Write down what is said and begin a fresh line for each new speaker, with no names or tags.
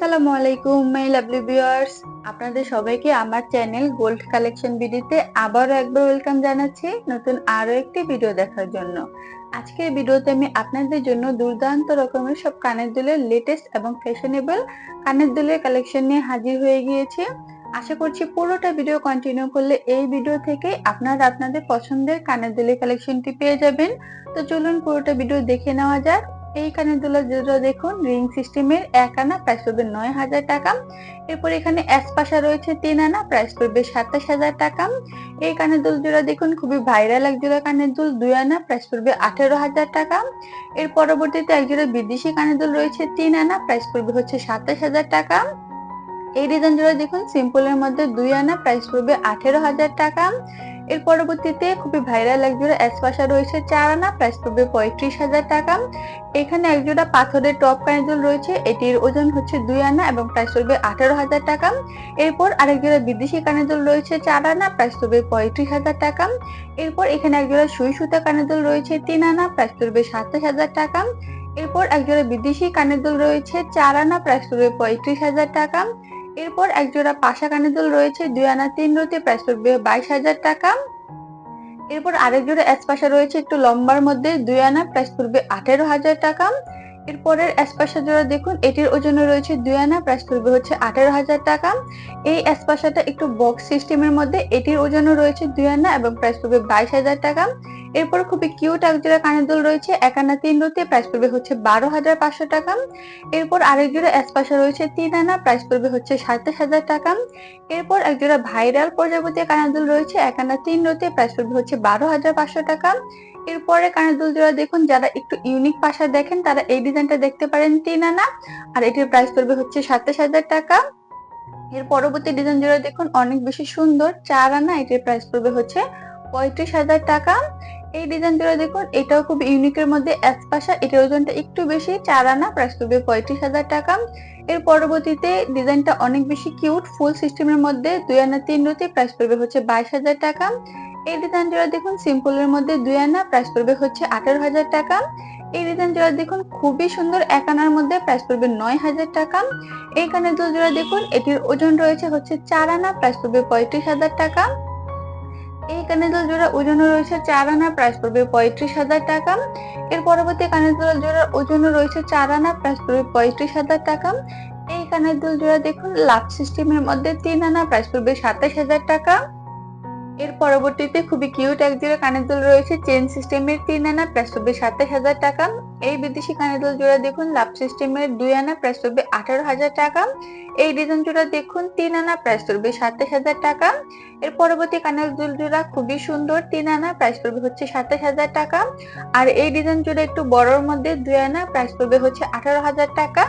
আসসালামু আলাইকুম my lovely viewers আপনাদের সবাইকে আমার চ্যানেল গোল্ড কালেকশন ভিডিওতে আবারও একবার ওয়েলকাম জানাচ্ছি নতুন আরও একটি ভিডিও দেখার জন্য। আজকের ভিডিওতে আমি আপনাদের জন্য দুর্দান্ত রকমের সব কানের দুলের লেটেস্ট এবং ফ্যাশনেবল কানের দুলের কালেকশন নিয়ে হাজির হয়ে গিয়েছি। আশা করছি পুরোটা ভিডিও কন্টিনিউ করলে এই ভিডিও থেকে আপনারা আপনাদের পছন্দের কানের দুলের কালেকশনটি পেয়ে যাবেন। তো চলুন পুরোটা ভিডিও দেখে নেওয়া যাক। এই কানের দুলা দেখুন রিং সিস্টেমের এক আনা প্রাইস পড়বে নয় হাজার টাকা। এরপর এখানে অ্যাসপাশা রয়েছে তিন আনা প্রাইস পড়বে সাতাশ হাজার টাকা। এই কানের দুল জোড়া দেখুন, খুবই ভাইরাল এক জোড়া কানের দুল, দুই আনা প্রাইস পড়বে আঠেরো হাজার টাকা। এর পরবর্তীতে এক জোড়া বিদেশি কানের দুল রয়েছে, তিন আনা প্রাইস পড়বে হচ্ছে সাতাশ হাজার টাকা। এই ডিজাইন জোড়া দেখুন সিম্পলের মধ্যে দুই আনা প্রাইস পড়বে আঠেরো হাজার টাকা। এর পরবর্তীতে খুবই ভাইরাল এক জোড়া অ্যাসপাশা রয়েছে চার আনা প্রাইস পড়বে পঁয়ত্রিশ হাজার টাকা। এখানে এক জোড়া পাথরের টপ কানেদুল রয়েছে, এটির ওজন হচ্ছে দুই আনা এবং প্রাইস পড়বে আঠারো হাজার টাকা। এরপর আরেক জোড়া বিদেশি কানেদুল রয়েছে চার আনা প্রাইস পড়বে পঁয়ত্রিশ হাজার টাকা। এরপর এখানে এক জোড়া সুই সুতা কানেদুল রয়েছে, তিন আনা প্রাইস পড়বে সাতাশ হাজার টাকা। এরপর এক জোড়া বিদেশি কানের দুল রয়েছে চার আনা প্রাইস পড়বে পঁয়ত্রিশ হাজার টাকা। এরপর এক জোড়া পাশা কানের দুল রয়েছে, দুই আনা তিন রুতে, প্রাইস পড়বে বাইশ হাজার টাকা। এরপর আরেক জোড়া অ্যাসপাশা রয়েছে, একটু লম্বার মধ্যে, দুই আনা, প্রাইস পড়বে আঠেরো হাজার টাকা। এরপরের অ্যাসপাশা জোড়া দেখুন, এটির ওজনে রয়েছে দুই আনা, প্রাইস পড়বে হচ্ছে আঠেরো হাজার টাকা। এই অ্যাসপাশাটা একটু বক্স সিস্টেমের মধ্যে, এটির ওজনও রয়েছে দুই আনা এবং প্রাইস পড়বে বাইশ হাজার টাকা। এরপর খুবই কিউট এক জোড়া কানের দুল রয়েছে এক আনা তিন রুতে প্রাইস পড়বে হচ্ছে বারো হাজার পাঁচশো টাকা। এরপর আরেক জোড়া অ্যাসপাশা রয়েছে, তিন আনা প্রাইস পড়বে হচ্ছে সাতাশ হাজার টাকা। এরপর এক জোড়া ভাইরাল প্রজাপতি কানের দুল রয়েছে এক আনা তিন রুতে প্রাইস পড়বে হচ্ছে বারো হাজার পাঁচশো টাকা। এরপরে কানের দুল জোড়া দেখুন, যারা একটু ইউনিক পাশা দেখেন, তারা এই ডিজাইনটা দেখতে পারেন তিন আনা। আর এটির প্রাইস পড়বে হচ্ছে সাতাশ হাজার টাকা। এর পরবর্তী ডিজাইন জোড়া দেখুন, অনেক বেশি সুন্দর, চার আনা, এটির প্রাইস পড়বে হচ্ছে পঁয়ত্রিশ হাজার টাকা। এই ডিজাইন জোড়া দেখুন, এটাও খুব ইউনিকের মধ্যে অ্যাসপাশা এটার ওজনটা একটু বেশি, চার আনা প্রাইস পড়বে পঁয়ত্রিশ হাজার টাকা। এর পরবর্তীতে ডিজাইনটা অনেক বেশি কিউট ফুল সিস্টেমের মধ্যে দুই আনা, তিন রুতে প্রাইস পড়বে হচ্ছে বাইশ হাজার টাকা। এই ডিজাইন জোড়া দেখুন সিম্পলের মধ্যে দুই আনা প্রাইস পড়বে হচ্ছে আঠারো হাজার টাকা। এই ডিজাইন জোড়া দেখুন, খুবই সুন্দর, এক আনার মধ্যে প্রাইস পড়বে নয় হাজার টাকা। এই কানের দুল জোড়া দেখুন, এটির ওজন রয়েছে হচ্ছে চার আনা প্রাইস পড়বে পঁয়ত্রিশ হাজার টাকা। এই কানের দল জোড়া ওজন রয়েছে চার আনা প্রাইস পড়বে পঁয়ত্রিশ হাজার টাকা। এর পরবর্তী কানের দুল জোড়ার ওজন রয়েছে চার আনা প্রাইস পড়বে পঁয়ত্রিশ হাজার টাকা। এই কানের দুল জোড়া দেখুন, লাভ সিস্টেমের মধ্যে তিন আনা প্রাইস পড়বে সাতাশ হাজার টাকা। এর পরবর্তীতে খুবই কিউট এক জোড়া কানের দুল রয়েছে চেন সিস্টেমের তিন আনা প্রায় পড়বে সাতাশ হাজার টাকা। এই বিদেশি কানের দুল জোড়া দেখুন লাভ সিস্টেমের দুই আনা প্রায় পড়বে আঠারো হাজার টাকা। এই ডিজাইন জোড়া দেখুন, তিন আনা প্রায় পড়বে সাতাশ হাজার টাকা। এর পরবর্তী কানের দুল জোড়া খুবই সুন্দর, তিন আনা প্রাইস পড়বে হচ্ছে সাতাশ হাজার টাকা। আর এই ডিজাইন জোড়া একটু বড়র মধ্যে, দুই আনা প্রাইস পড়বে হচ্ছে আঠারো হাজার টাকা।